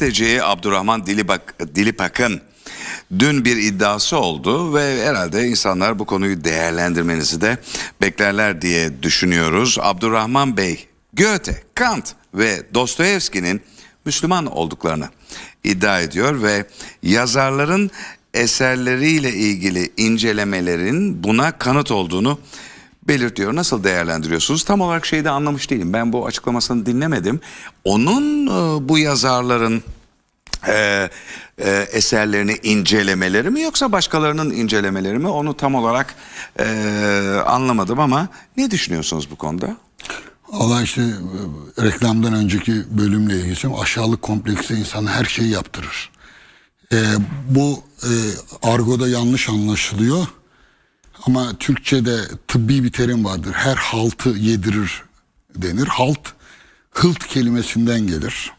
gazeteci Abdurrahman Dilibak, Dilipak'ın dün bir iddiası oldu ve herhalde insanlar bu konuyu değerlendirmenizi de beklerler diye düşünüyoruz. Abdurrahman Bey, Goethe, Kant ve Dostoyevski'nin Müslüman olduklarını iddia ediyor ve yazarların eserleriyle ilgili incelemelerin buna kanıt olduğunu belirtiyor. Nasıl değerlendiriyorsunuz? Tam olarak şeyi de anlamış değilim. Ben bu açıklamasını dinlemedim. Onun e, bu yazarların e, e, eserlerini incelemeleri mi yoksa başkalarının incelemeleri mi? Onu tam olarak anlamadım ama ne düşünüyorsunuz bu konuda? Allah işte reklamdan önceki bölümle söyleyeyim. aşağılık kompleksi insana her şeyi yaptırır. E, bu e, argoda yanlış anlaşılıyor. Ama Türkçe'de tıbbi bir terim vardır. Her haltı yedirir denir. Halt, hılt kelimesinden gelir.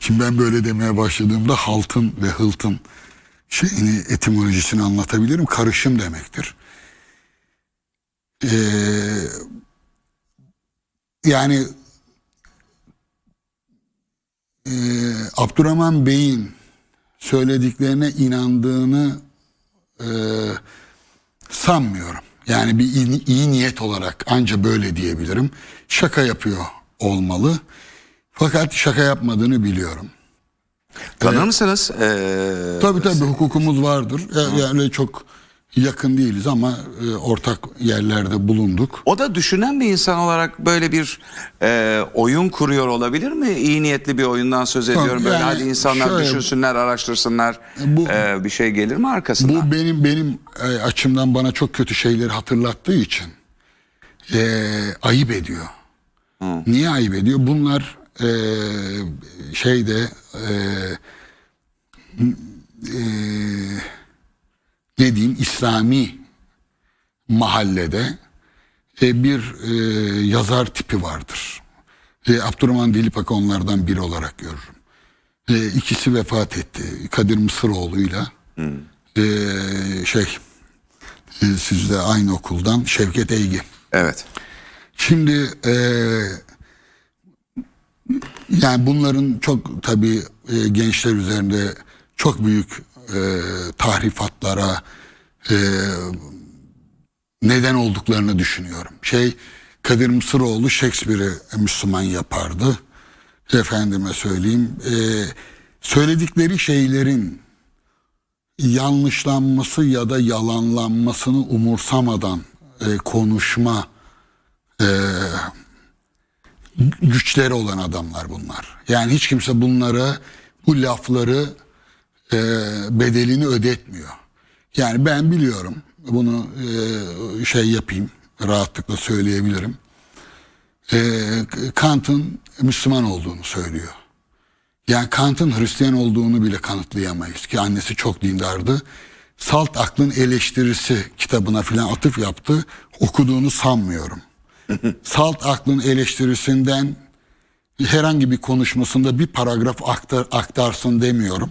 Şimdi ben böyle demeye başladığımda haltın ve hıltın şeyini etimolojisini anlatabilirim. Karışım demektir. Ee, yani e, Abdurrahman Bey'in söylediklerine inandığını e, sanmıyorum. Yani bir iyi, iyi niyet olarak anca böyle diyebilirim. Şaka yapıyor olmalı. Fakat şaka yapmadığını biliyorum. Tanır mısınız? E, Tabii tabii hukukumuz vardır. Ya- Yani çok yakın değiliz ama e, ortak yerlerde bulunduk. o da düşünen bir insan olarak böyle bir e, oyun kuruyor olabilir mi? İyi niyetli bir oyundan söz ediyorum. Böyle yani hadi insanlar şöyle- düşünsünler, araştırsınlar. Bu- E, bir şey gelir mi arkasından? Bu benim benim e, açımdan bana çok kötü şeyleri hatırlattığı için e, ayıp ediyor. Niye ayıp ediyor? Bunlar e, şeyde e, e, ne diyeyim İslami mahallede e, bir e, yazar tipi vardır. E, Abdurrahman Dilipak onlardan biri olarak görürüm. E, ikisi vefat etti. Kadir Mısıroğlu'yla e, şey e, siz de aynı okuldan Şevket Eygi. Evet. Şimdi e, yani bunların çok tabii e, gençler üzerinde çok büyük e, tahrifatlara e, neden olduklarını düşünüyorum. Şey Kadir Mısıroğlu Shakespeare'i Müslüman yapardı. Efendime söyleyeyim. e, söyledikleri şeylerin yanlışlanması ya da yalanlanmasını umursamadan e, konuşma e, güçleri olan adamlar bunlar. Yani hiç kimse bunlara bu lafları e, bedelini ödetmiyor. Yani ben biliyorum bunu e, şey yapayım rahatlıkla söyleyebilirim. E, Kant'ın Müslüman olduğunu söylüyor. Yani Kant'ın Hristiyan olduğunu bile kanıtlayamayız ki annesi çok dindardı. Salt Aklın Eleştirisi kitabına filan atıf yaptı. Okuduğunu sanmıyorum. Salt Aklın Eleştirisinden herhangi bir konuşmasında bir paragraf aktar, aktarsın demiyorum.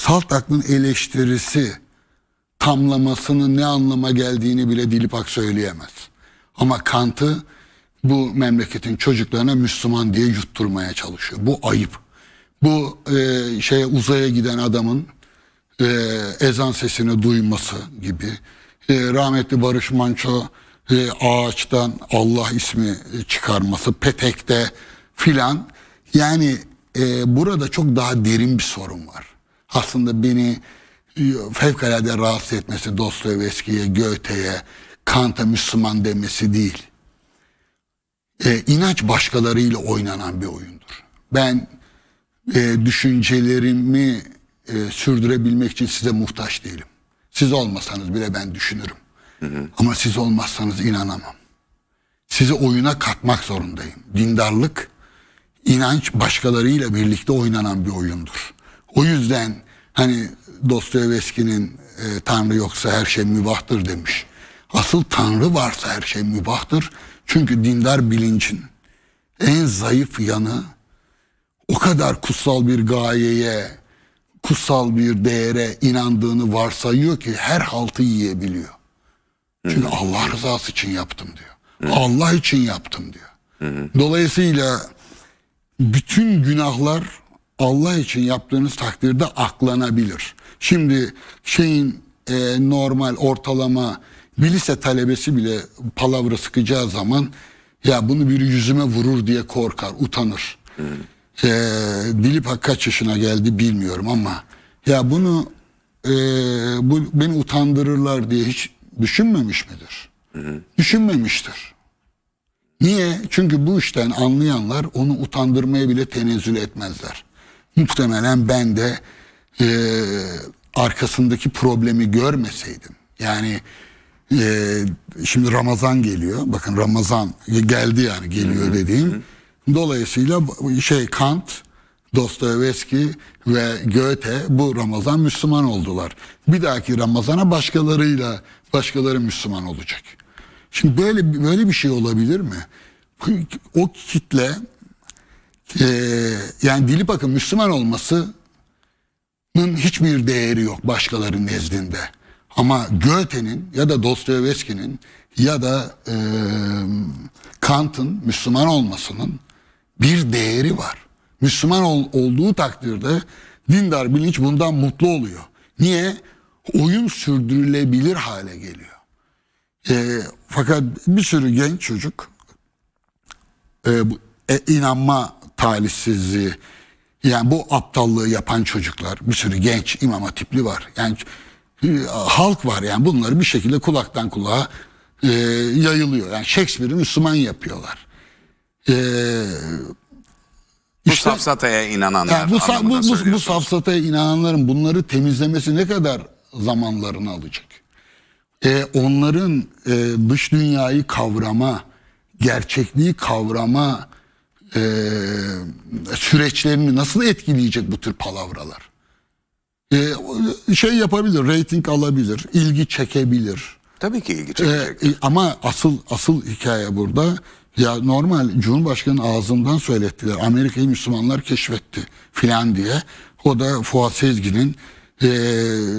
Salt Aklın Eleştirisi tamlamasının ne anlama geldiğini bile Dilipak söyleyemez. Ama Kant'ı bu memleketin çocuklarına Müslüman diye yutturmaya çalışıyor. Bu ayıp. Bu e, şeye uzaya giden adamın e, ezan sesini duyması gibi. E, rahmetli Barış Manço e, ağaçtan Allah ismi çıkarması, petekte filan. Yani e, burada çok daha derin bir sorun var. Aslında beni e, fevkalade rahatsız etmesi Dostoyevski'ye, Goethe'ye, Kant'a Müslüman demesi değil. E, inanç başkalarıyla oynanan bir oyundur. Ben e, düşüncelerimi e, sürdürebilmek için size muhtaç değilim. Siz olmasanız bile ben düşünürüm. Ama siz olmazsanız inanamam. Sizi oyuna katmak zorundayım. Dindarlık, inanç başkalarıyla birlikte oynanan bir oyundur. O yüzden hani Dostoyevski'nin e, Tanrı yoksa her şey mübahtır demiş. Asıl Tanrı varsa her şey mübahtır. Çünkü dindar bilincin en zayıf yanı o kadar kutsal bir gayeye, kutsal bir değere inandığını varsayıyor ki her haltı yiyebiliyor. Çünkü Allah rızası için yaptım diyor. Allah için yaptım diyor. Dolayısıyla bütün günahlar Allah için yaptığınız takdirde aklanabilir. Şimdi şeyin e, normal ortalama bir lise talebesi bile palavra sıkacağı zaman ya bunu biri yüzüme vurur diye korkar, utanır. E, Dilip kaç yaşına geldi bilmiyorum ama ya bunu e, bu beni utandırırlar diye hiç düşünmemiş midir? Düşünmemiştir. Niye? Çünkü bu işten anlayanlar onu utandırmaya bile tenezzül etmezler. Muhtemelen ben de e, arkasındaki problemi görmeseydim. Yani e, şimdi Ramazan geliyor. Bakın Ramazan geldi yani geliyor dediğim. Dolayısıyla şey Kant, Dostoyevski ve Goethe bu Ramazan Müslüman oldular. Bir dahaki Ramazana başkalarıyla başkaları Müslüman olacak. Şimdi böyle böyle bir şey olabilir mi? O kitle e, yani dili bakın Müslüman olmasının hiçbir değeri yok başkalarının nezdinde. Ama Goethe'nin ya da Dostoyevski'nin ya da e, Kant'ın Müslüman olmasının bir değeri var. Müslüman ol- olduğu takdirde dindar bilinç bundan mutlu oluyor. Niye? Oyun sürdürülebilir hale geliyor. E, fakat bir sürü genç çocuk e, bu, e, inanma talihsizliği yani bu aptallığı yapan çocuklar bir sürü genç imam hatipli var. Yani e, halk var yani bunları bir şekilde kulaktan kulağa e, yayılıyor. Yani Shakespeare'i Müslüman yapıyorlar. E, Bu işte- safsataya inananlar yani bu, bu, bu, bu safsataya inananların bunları temizlemesi ne kadar zamanlarını alacak? E, onların e, dış dünyayı kavrama, gerçekliği kavrama e, süreçlerini nasıl etkileyecek bu tür palavralar? E, şey yapabilir, reyting alabilir, ilgi çekebilir. Tabii ki ilgi Ee, çekecek. e, ama asıl asıl hikaye burada ya normal Cumhurbaşkanı ağzından söylettiler. Amerika'yı Müslümanlar keşfetti filan diye. O da Fuat Sezgin'in e,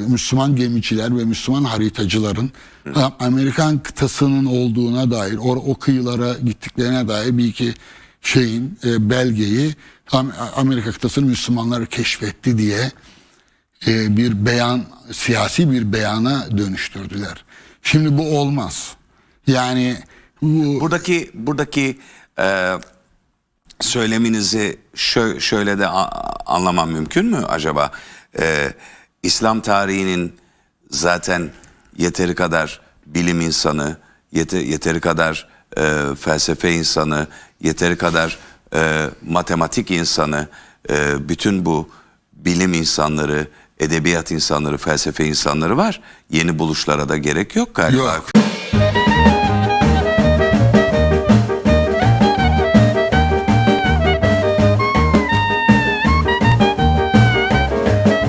Müslüman gemiciler ve Müslüman haritacıların A- Amerikan kıtasının olduğuna dair o, o kıyılara gittiklerine dair bir iki şeyin e, belgeyi Am- Amerika kıtasını Müslümanlar keşfetti diye e, bir beyan, siyasi bir beyana dönüştürdüler. Şimdi bu olmaz. Yani bu Buradaki buradaki e, söyleminizi şö- şöyle de anlamam mümkün mü acaba? E, İslam tarihinin zaten yeteri kadar bilim insanı, yete- yeteri kadar e, felsefe insanı, yeteri kadar e, matematik insanı, e, bütün bu bilim insanları, edebiyat insanları, felsefe insanları var. Yeni buluşlara da gerek yok galiba. yok.